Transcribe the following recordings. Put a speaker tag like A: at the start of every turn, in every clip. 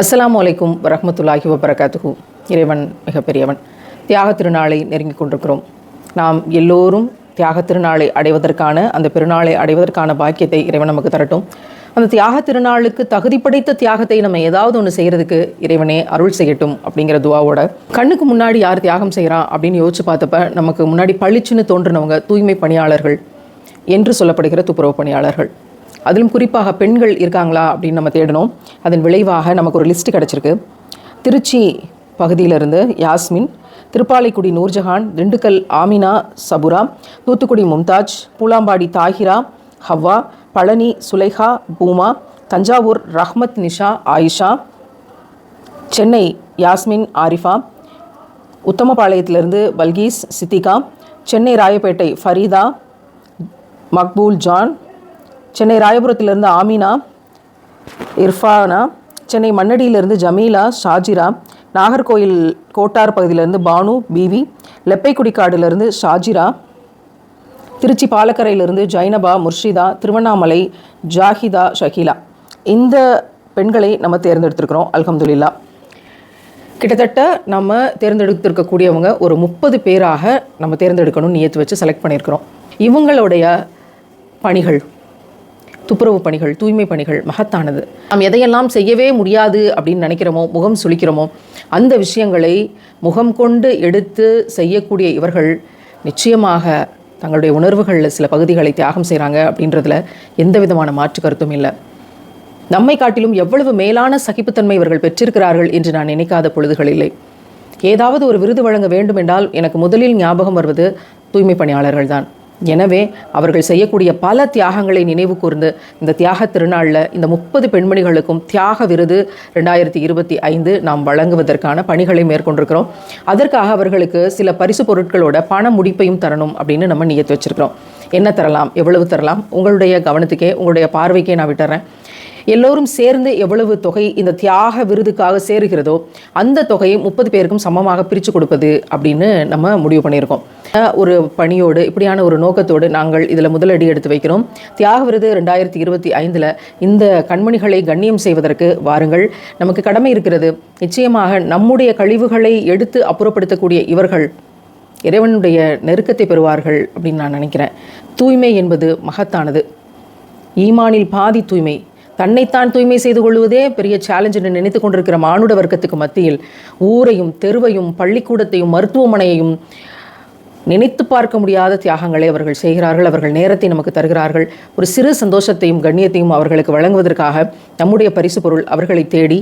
A: அஸ்லாம் அலைக்கும் வரமத்துல்லாஹி வபரகாத்துகு இறைவன் மிகப்பெரியவன். தியாக திருநாளை நெருங்கிக் கொண்டிருக்கிறோம். நாம் எல்லோரும் தியாக திருநாளை அடைவதற்கான அந்த பெருநாளை அடைவதற்கான பாக்கியத்தை இறைவன் நமக்கு தரட்டும். அந்த தியாக திருநாளுக்கு தகுதி படைத்த தியாகத்தை நம்ம ஏதாவது ஒன்று செய்கிறதுக்கு இறைவனே அருள் செய்யட்டும் அப்படிங்கிற துவாவோட கண்ணுக்கு முன்னாடி யார் தியாகம் செய்கிறான் அப்படின்னு யோசிச்சு பார்த்தப்ப நமக்கு முன்னாடி பளிச்சுன்னு தோன்றினவங்க தூய்மை பணியாளர்கள் என்று சொல்லப்படுகிற துப்புரவு பணியாளர்கள். அதிலும் குறிப்பாக பெண்கள் இருக்காங்களா அப்படின்னு நம்ம தேடணும். அதன் விளைவாக நமக்கு ஒரு லிஸ்ட் கிடச்சிருக்கு. திருச்சி பகுதியிலிருந்து யாஸ்மின் திருப்பாலைக்குடி நூர்ஜஹான் திண்டுக்கல் ஆமினா சபுரா தூத்துக்குடி மும்தாஜ் பூலாம்பாடி தாஹிரா ஹவ்வா பழனி சுலைஹா பூமா தஞ்சாவூர் ரஹ்மத் நிஷா ஆயிஷா சென்னை யாஸ்மின் ஆரிஃபா உத்தமபாளையத்திலிருந்து பல்கீஸ் சித்திகா சென்னை ராயப்பேட்டை ஃபரீதா மக்பூல் ஜான் சென்னை ராயபுரத்திலிருந்து ஆமினா இர்ஃபானா சென்னை மண்ணடியிலிருந்து ஜமீலா ஷாஜிரா நாகர்கோயில் கோட்டார் பகுதியிலிருந்து பானு பிவி லெப்பைக்குடிக்காடிலிருந்து ஷாஜிரா திருச்சி பாலக்கரையிலிருந்து ஜைனபா முர்ஷிதா திருவண்ணாமலை ஜாஹிதா ஷஹீலா. இந்த பெண்களை நம்ம தேர்ந்தெடுத்திருக்கிறோம். அல்ஹம்துலில்லா. கிட்டத்தட்ட நம்ம தேர்ந்தெடுத்திருக்கக்கூடியவங்க ஒரு முப்பது பேராக நம்ம தேர்ந்தெடுக்கணும்னு நியத்து வச்சு செலக்ட் பண்ணியிருக்கிறோம். இவங்களுடைய பணிகள் துப்புரவு பணிகள் தூய்மை பணிகள் மகத்தானது. நாம் எதையெல்லாம் செய்யவே முடியாது அப்படின்னு நினைக்கிறோமோ முகம் சுளிக்கிறோமோ அந்த விஷயங்களை முகம் கொண்டு எடுத்து செய்யக்கூடிய இவர்கள் நிச்சயமாக தங்களுடைய உணர்வுகளில் சில பகுதிகளை தியாகம் செய்கிறாங்க அப்படின்றதுல எந்த விதமான மாற்று கருத்தும் இல்லை. நம்மை காட்டிலும் எவ்வளவு மேலான சகிப்புத்தன்மை இவர்கள் பெற்றிருக்கிறார்கள் என்று நான் நினைக்காத பொழுதுகள் இல்லை. ஏதாவது ஒரு விருது வழங்க வேண்டும் என்றால் எனக்கு முதலில் ஞாபகம் வருவது தூய்மை பணியாளர்கள் தான் எனவே அவர்கள் செய்யக்கூடிய பல தியாகங்களை நினைவு கூர்ந்து இந்த தியாக திருநாளில் இந்த முப்பது பெண்மணிகளுக்கும் தியாக விருது ரெண்டாயிரத்தி இருபத்தி ஐந்து நாம் வழங்குவதற்கான பணிகளை மேற்கொண்டிருக்கிறோம். அதற்காக அவர்களுக்கு சில பரிசு பொருட்களோட பண முடிப்பையும் தரணும் அப்படின்னு நம்ம நியத்து வச்சிருக்கிறோம். என்ன தரலாம்? எவ்வளவு தரலாம்? உங்களுடைய கவனத்துக்கே உங்களுடைய பார்வைக்கே நான் விட்டுறேன். எல்லோரும் சேர்ந்து எவ்வளவு தொகை இந்த தியாக விருதுக்காக சேருகிறதோ அந்த தொகையை முப்பது பேருக்கும் சமமாக பிரித்து கொடுப்பது அப்படின்னு நம்ம முடிவு பண்ணியிருக்கோம். ஒரு பணியோடு இப்படியான ஒரு நோக்கத்தோடு நாங்கள் இதில் முதலடி எடுத்து வைக்கிறோம். தியாக விருது ரெண்டாயிரத்தி இருபத்தி ஐந்தில் இந்த கண்மணிகளை கண்ணியம் செய்வதற்கு வாருங்கள். நமக்கு கடமை இருக்கிறது. நிச்சயமாக நம்முடைய கழிவுகளை எடுத்து அப்புறப்படுத்தக்கூடிய இவர்கள் இறைவனுடைய நெருக்கத்தை பெறுவார்கள் அப்படின்னு நான் நினைக்கிறேன். தூய்மை என்பது மகத்தானது. ஈமானில் பாதி தூய்மை தன்னைத்தான் தூய்மை செய்து கொள்வதே பெரிய சேலஞ்ச் என்று நினைத்து கொண்டிருக்கிற மானுட வர்க்கத்துக்கு மத்தியில் ஊரையும் தெருவையும் பள்ளிக்கூடத்தையும் மருத்துவமனையையும் நினைத்து பார்க்க முடியாத தியாகங்களை அவர்கள் செய்கிறார்கள். அவர்கள் நேரத்தை நமக்கு தருகிறார்கள். ஒரு சிறு சந்தோஷத்தையும் கண்ணியத்தையும் அவர்களுக்கு வழங்குவதற்காக நம்முடைய பரிசு பொருள் அவர்களை தேடி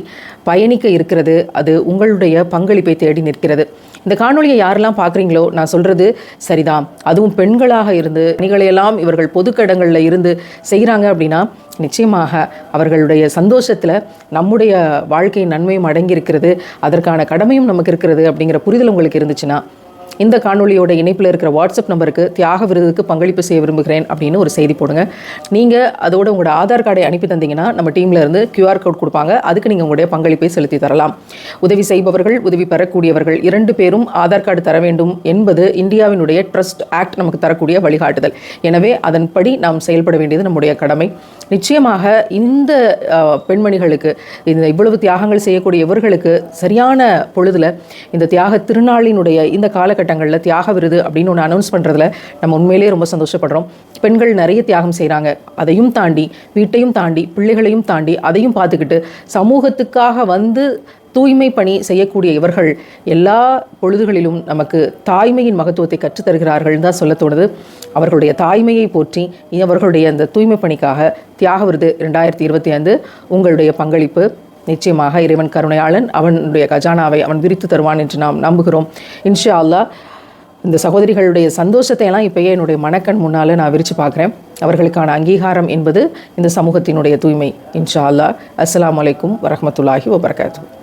A: பயணிக்க இருக்கிறது. அது உங்களுடைய பங்களிப்பை தேடி நிற்கிறது. இந்த காணொலியை யாரெல்லாம் பார்க்குறீங்களோ நான் சொல்கிறது சரிதான். அதுவும் பெண்களாக இருந்து பணிகளையெல்லாம் இவர்கள் பொதுக்கடங்களில் இருந்து செய்கிறாங்க அப்படின்னா நிச்சயமாக அவர்களுடைய சந்தோஷத்தில் நம்முடைய வாழ்க்கை நன்மையும் அடங்கியிருக்கிறது அதற்கான கடமையும் நமக்கு இருக்கிறது அப்படிங்கிற புரிதல் உங்களுக்கு இருந்துச்சுன்னா இந்த காணொலியோட இணைப்பில் இருக்கிற வாட்ஸ்அப் நம்பருக்கு தியாக விருதுக்கு பங்களிப்பு செய்ய விரும்புகிறேன் அப்படின்னு ஒரு செய்தி போடுங்க. நீங்கள் அதோட உங்களோட ஆதார் கார்டை அனுப்பி தந்தீங்கன்னா நம்ம டீமில் இருந்து கியூஆர் கோட் கொடுப்பாங்க. அதுக்கு நீங்கள் உங்களுடைய பங்களிப்பை செலுத்தி தரலாம். உதவி செய்பவர்கள் உதவி பெறக்கூடியவர்கள் இரண்டு பேரும் ஆதார் கார்டு தர வேண்டும் என்பது இந்தியாவினுடைய ட்ரஸ்ட் ஆக்ட் நமக்கு தரக்கூடிய வழிகாட்டுதல். எனவே அதன்படி நாம் செயல்பட வேண்டியது நம்முடைய கடமை. நிச்சயமாக இந்த பெண்மணிகளுக்கு இந்த இவ்வளவு தியாகங்கள் செய்யக்கூடிய இவர்களுக்கு சரியான பொழுதுல இந்த தியாக திருநாளினுடைய இந்த காலகட்டங்களில் தியாக விருது அப்படின்னு ஒன்று அனௌன்ஸ் பண்ணுறதுல நம்ம உண்மையிலேயே ரொம்ப சந்தோஷப்படுறோம். பெண்கள் நிறைய தியாகம் செய்கிறாங்க அதையும் தாண்டி வீட்டையும் தாண்டி பிள்ளைகளையும் தாண்டி அதையும் பார்த்துக்கிட்டு சமூகத்துக்காக வந்து தூய்மை பணி செய்யக்கூடிய இவர்கள் எல்லா பொழுதுகளிலும் நமக்கு தாய்மையின் மகத்துவத்தை கற்றுத்தருகிறார்கள் தான் சொல்ல தோணுது. அவர்களுடைய தாய்மையை போற்றி அவர்களுடைய அந்த தூய்மை பணிக்காக தியாக விருது ரெண்டாயிரத்தி இருபத்தி ஐந்து. உங்களுடைய பங்களிப்பு நிச்சயமாக இறைவன் கருணையாளன் அவனுடைய கஜானாவை அவன் விரித்து தருவான் என்று நாம் நம்புகிறோம். இன்ஷா அல்லாஹ் இந்த சகோதரிகளுடைய சந்தோஷத்தை எல்லாம் இப்பயே என்னுடைய மனக்கண் முன்னால் நான் விரித்து பார்க்குறேன். அவர்களுக்கான அங்கீகாரம் என்பது இந்த சமூகத்தினுடைய தூய்மை. இன்ஷா அல்லாஹ் அஸ்லாம் வலைக்கும் வரமத்துல்லாஹி வபரகாத்து